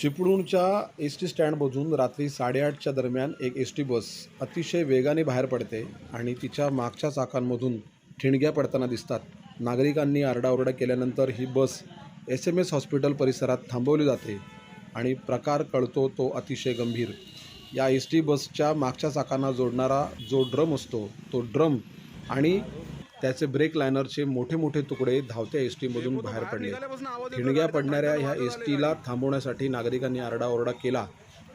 चिपळूणच्या S T स्टँडमधून रात्री साडेआठच्या दरम्यान एक एस टी बस अतिशय वेगाने बाहेर पडते आणि तिच्या मागच्या चाकांमधून ठिणग्या पडताना दिसतात. नागरिकांनी आरडाओरडा केल्यानंतर ही bus S M S hospital परिसरात थांबवली जाते आणि प्रकार कळतो तो अतिशय गंभीर. या एस टी बसच्या मागच्या चाकांना जोडणारा जो ड्रम असतो तो ड्रम आणि त्याचे ब्रेक लायनरचे मोठे मोठे तुकडे धावत्या एस टीमधून बाहेर पडले. ठिणग्या पडणाऱ्या ह्या एस टीला थांबवण्यासाठी नागरिकांनी आरडाओरडा केला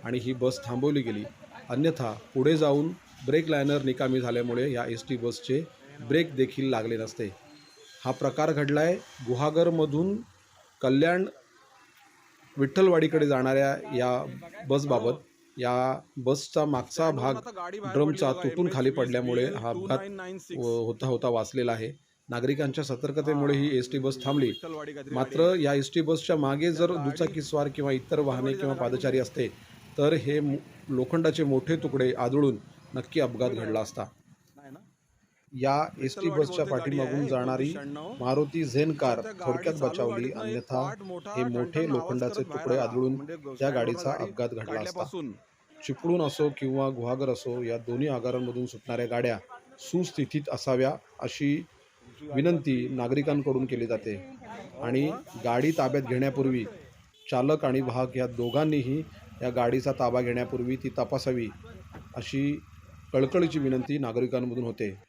आणि ही बस थांबवली गेली. अन्यथा पुढे जाऊन ब्रेक लायनर निकामी झाल्यामुळे या एस टी बसचे ब्रेक देखील लागले नसते. हा प्रकार घडलाय गुहागरमधून कल्याण विठ्ठलवाडीकडे जाणाऱ्या या बसबाबत. या बसचा मागचा भाग ड्रमचा तुटून खाली पडल्यामुळे हा अपघात होता होता वाचलेला आहे. नागरिकांच्या सतर्कतेमुळे ही एस टी बस थांबली. मात्र या एस टी बसच्या मागे जर दुचाकीस्वार किंवा इतर वाहने किंवा पादचारी असते तर हे लोखंडाचे मोठे तुकडे आदळून नक्की अपघात घडला असता. या एस टी बसच्या पाठीमागून जाणारी मारुती झेन कार थोडक्यात बचावली अन्यथा हे मोठे लोखंडाचे तुकडे आदळून त्या गाडीचा अपघात घडला असता. चिपळूण असो किंवा गुहागर असो या दोन्ही आगारांमधून सुटणाऱ्या गाड्या सुस्थितीत असाव्या अशी विनंती नागरिकांकडून केली जाते. आणि गाडी ताब्यात घेण्यापूर्वी चालक आणि वाहक या दोघांनीही या गाडीचा ताबा घेण्यापूर्वी ती तपासावी अशी कळकळीची विनंती नागरिकांमधून होते.